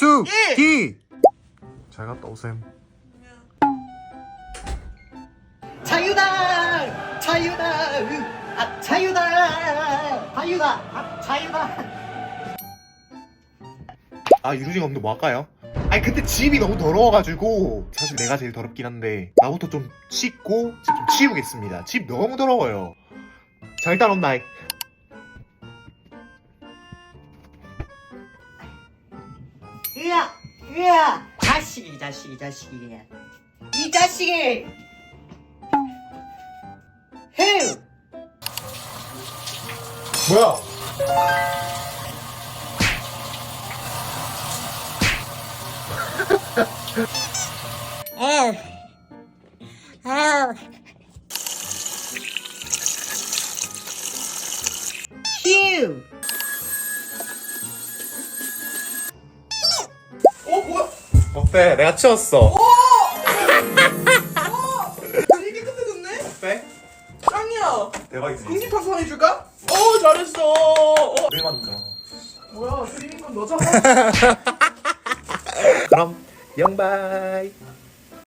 수기. 잘 갔다 오셈. 자유다 자유다 으, 아 자유다 자유다 아 자유다 아 유루징 없는데 뭐 할까요? 아니 근데 집이 너무 더러워가지고 사실 내가 제일 더럽긴 한데 나부터 좀 씻고 집 좀 치우겠습니다. 집 너무 더러워요. 자 일단 온나이 으아 으아 자식이 자식이 자식이. 이 자식이. 헤. 뭐야? 아유, 아유, 휴 어때 내가 치웠어 되게 깨끗해졌네? 어때? 짱이야! 대박이지 공기파서 해줄까? 어 잘했어! 어, 왜 만져 뭐야 드리는 건 너잖아 그럼 영바이